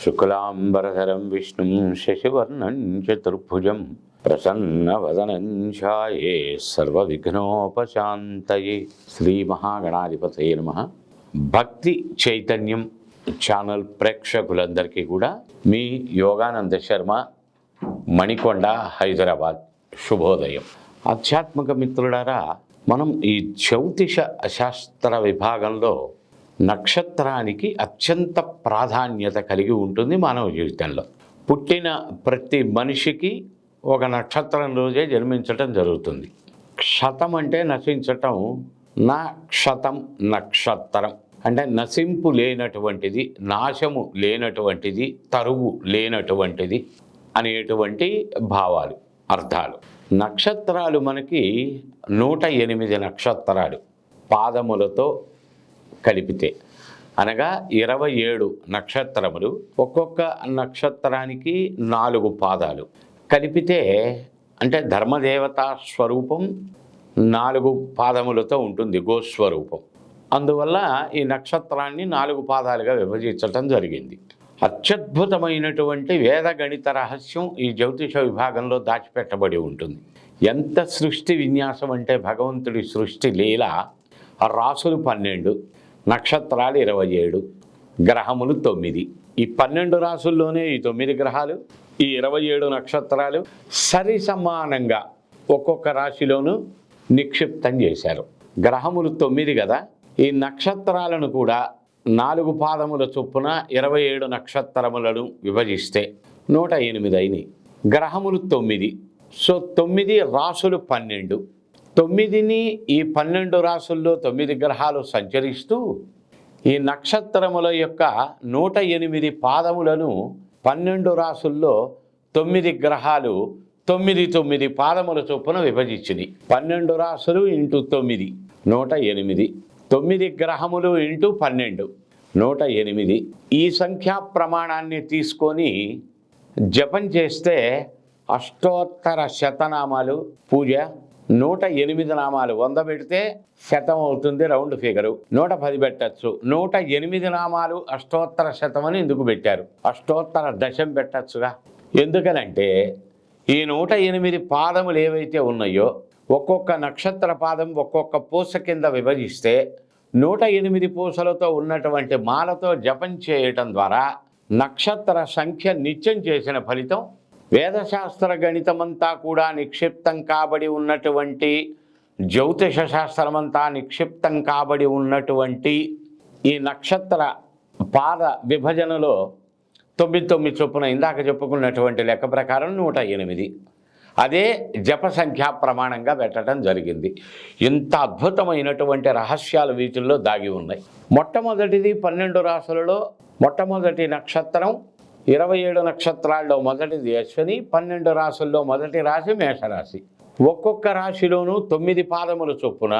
శుక్లాంబరధరం విష్ణుం శశివర్ణం చతుర్భుజం ప్రసన్నవదనం ఛాయే సర్వవిఘ్నోపశాంతయే శ్రీ మహాగణాధిపతయ నమ భక్తి చైతన్యం ఛానల్ ప్రేక్షకులందరికీ కూడా మీ యోగానంద శర్మ మణికొండ హైదరాబాద్ శుభోదయం. ఆధ్యాత్మిక మిత్రులారా మనం ఈ జ్యోతిష శాస్త్ర విభాగంలో నక్షత్రానికి అత్యంత ప్రాధాన్యత కలిగి ఉంటుంది మానవ జీవితంలో. పుట్టిన ప్రతి మనిషికి ఒక నక్షత్రం రోజే జన్మించటం జరుగుతుంది. క్షతం అంటే నశించటం నా క్షతం నక్షత్రం. అంటే నశింపు లేనటువంటిది నాశము లేనటువంటిది తరువు లేనటువంటిది అనేటువంటి భావాలు అర్థాలు. నక్షత్రాలు మనకి నూట ఎనిమిది నక్షత్రాలు. పాదములతో కలిపితే. అనగా ఇరవై ఏడు నక్షత్రములు ఒక్కొక్క నక్షత్రానికి నాలుగు పాదాలు. కలిపితే అంటే ధర్మదేవతా స్వరూపం నాలుగు పాదములతో ఉంటుంది గోస్వరూపం. అందువల్ల ఈ నక్షత్రాన్ని నాలుగు పాదాలుగా విభజించటం జరిగింది. అత్యద్భుతమైనటువంటి వేద గణిత రహస్యం ఈ జ్యోతిష విభాగంలో దాచిపెట్టబడి ఉంటుంది. ఎంత సృష్టి విన్యాసం అంటే భగవంతుడి సృష్టి లీల రాసులు పన్నెండు నక్షత్రాలు ఇరవై ఏడు గ్రహములు తొమ్మిది. ఈ పన్నెండు రాసుల్లోనే ఈ తొమ్మిది గ్రహాలు ఈ ఇరవై ఏడు నక్షత్రాలు సరి సమానంగా ఒక్కొక్క రాశిలోనూ నిక్షిప్తం చేశారు. గ్రహములు తొమ్మిది కదా ఈ నక్షత్రాలను కూడా నాలుగు పాదముల చొప్పున ఇరవై ఏడు నక్షత్రములను విభజిస్తే నూట ఎనిమిది అయినాయి. గ్రహములు తొమ్మిది. సో తొమ్మిది రాసులు పన్నెండు తొమ్మిదిని ఈ పన్నెండు రాసుల్లో తొమ్మిది గ్రహాలు సంచరిస్తూ ఈ నక్షత్రముల యొక్క నూట ఎనిమిది పాదములను పన్నెండు రాసుల్లో తొమ్మిది గ్రహాలు తొమ్మిది తొమ్మిది పాదముల చొప్పున విభజించింది పన్నెండు రాసులు ఇంటూ తొమ్మిది నూట ఎనిమిది. తొమ్మిది గ్రహములు ఇంటూ పన్నెండు నూట ఎనిమిది. ఈ సంఖ్యా ప్రమాణాన్ని తీసుకొని జపం చేస్తే అష్టోత్తర శతనామాలు పూజ నూట ఎనిమిది నామాలు. వంద పెడితే శతం అవుతుంది రౌండ్ ఫిగరు. నూట పది పెట్టచ్చు. నూట ఎనిమిది నామాలు అష్టోత్తర శతం అని ఎందుకు పెట్టారు? అష్టోత్తర దశం పెట్టచ్చుగా ఎందుకనంటే ఈ నూట ఎనిమిది పాదములు ఏవైతే ఉన్నాయో ఒక్కొక్క నక్షత్ర పాదం ఒక్కొక్క పూస కింద విభజిస్తే నూట ఎనిమిది పూసలతో ఉన్నటువంటి మాలతో జపం చేయటం ద్వారా నక్షత్ర సంఖ్య నిత్యం చేసిన ఫలితం వేదశాస్త్ర గణితమంతా కూడా నిక్షిప్తం కాబడి ఉన్నటువంటి జ్యోతిష శాస్త్రమంతా నిక్షిప్తం కాబడి ఉన్నటువంటి ఈ నక్షత్ర పాద విభజనలో తొమ్మిది తొమ్మిది చొప్పున ఇందాక చెప్పుకున్నటువంటి లెక్క ప్రకారం నూట ఎనిమిది. అదే జప సంఖ్యా ప్రమాణంగా పెట్టడం జరిగింది. ఇంత అద్భుతమైనటువంటి రహస్యాలు వీటిల్లో దాగి ఉన్నాయి. మొట్టమొదటిది పన్నెండు రాసులలో మొట్టమొదటి నక్షత్రం ఇరవై ఏడు నక్షత్రాల్లో మొదటిది అశ్వని పన్నెండు రాసుల్లో మొదటి రాశి మేషరాశి. ఒక్కొక్క రాశిలోనూ తొమ్మిది పాదముల చొప్పున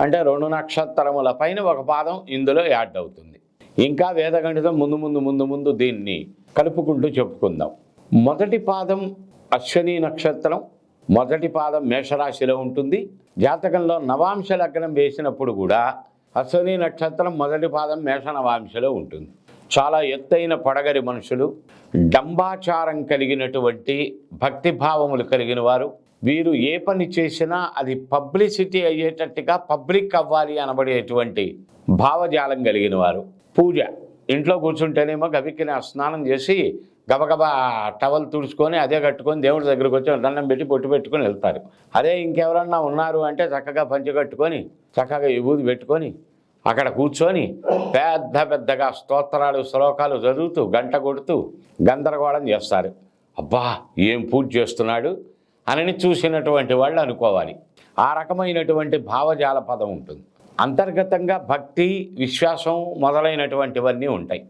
అంటే రెండు నక్షత్రముల పైన ఒక పాదం ఇందులో యాడ్ అవుతుంది. ఇంకా వేదగణితం ముందు ముందు ముందు ముందు దీన్ని కలుపుకుంటూ చెప్పుకుందాం. మొదటి పాదం అశ్వని నక్షత్రం మొదటి పాదం మేషరాశిలో ఉంటుంది. జాతకంలో నవాంశ లగ్నం వేసినప్పుడు కూడా అశ్వని నక్షత్రం మొదటి పాదం మేష నవాంశలో ఉంటుంది. చాలా ఎత్తైన పడగరి మనుషులు డంబాచారం కలిగినటువంటి భక్తిభావములు కలిగిన వారు. వీరు ఏ పని చేసినా అది పబ్లిసిటీ అయ్యేటట్టుగా పబ్లిక్ అవ్వాలి అనబడేటువంటి భావజాలం కలిగిన వారు. పూజ ఇంట్లో కూర్చుంటేనేమో గబిక్కిన స్నానం చేసి గబగబా టవల్ తుడుచుకొని అదే కట్టుకొని దేవుడి దగ్గరికి వచ్చి దండం పెట్టి పొట్టు పెట్టుకొని వెళ్తారు. అదే ఇంకెవరన్నా ఉన్నారు అంటే చక్కగా పంచి కట్టుకొని చక్కగా విభూతి పెట్టుకొని అక్కడ కూర్చొని పెద్ద పెద్దగా స్తోత్రాలు శ్లోకాలు చదువుతూ గంట కొడుతూ గందరగోళం చేస్తారు. అబ్బా ఏం పూజ చేస్తున్నాడు? అని చూసినటువంటి వాళ్ళు అనుకోవాలి. ఆ రకమైనటువంటి భావజాల పదం ఉంటుంది. అంతర్గతంగా భక్తి విశ్వాసం మొదలైనటువంటివన్నీ ఉంటాయి.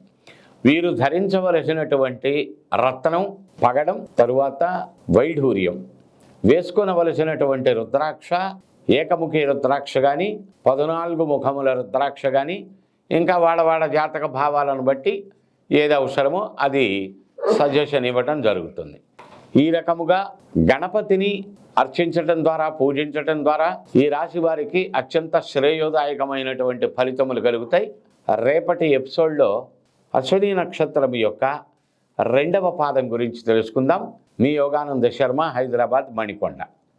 వీరు ధరించవలసినటువంటి రత్నం పగడం తరువాత వైఢూర్యం. వేసుకొనవలసినటువంటి రుద్రాక్ష ఏకముఖి రుద్రాక్ష కానీ పద్నాలుగు ముఖముల రుద్రాక్ష కానీ ఇంకా వాడవాడ జాతక భావాలను బట్టి ఏది అవసరమో అది సజెషన్ ఇవ్వటం జరుగుతుంది. ఈ రకముగా గణపతిని అర్చించటం ద్వారా పూజించటం ద్వారా ఈ రాశి వారికి అత్యంత శ్రేయోదాయకమైనటువంటి ఫలితములు కలుగుతాయి. రేపటి ఎపిసోడ్లో అశ్విని నక్షత్రం యొక్క రెండవ పాదం గురించి తెలుసుకుందాం. మీ యోగానంద శర్మ హైదరాబాద్ మణికొండ.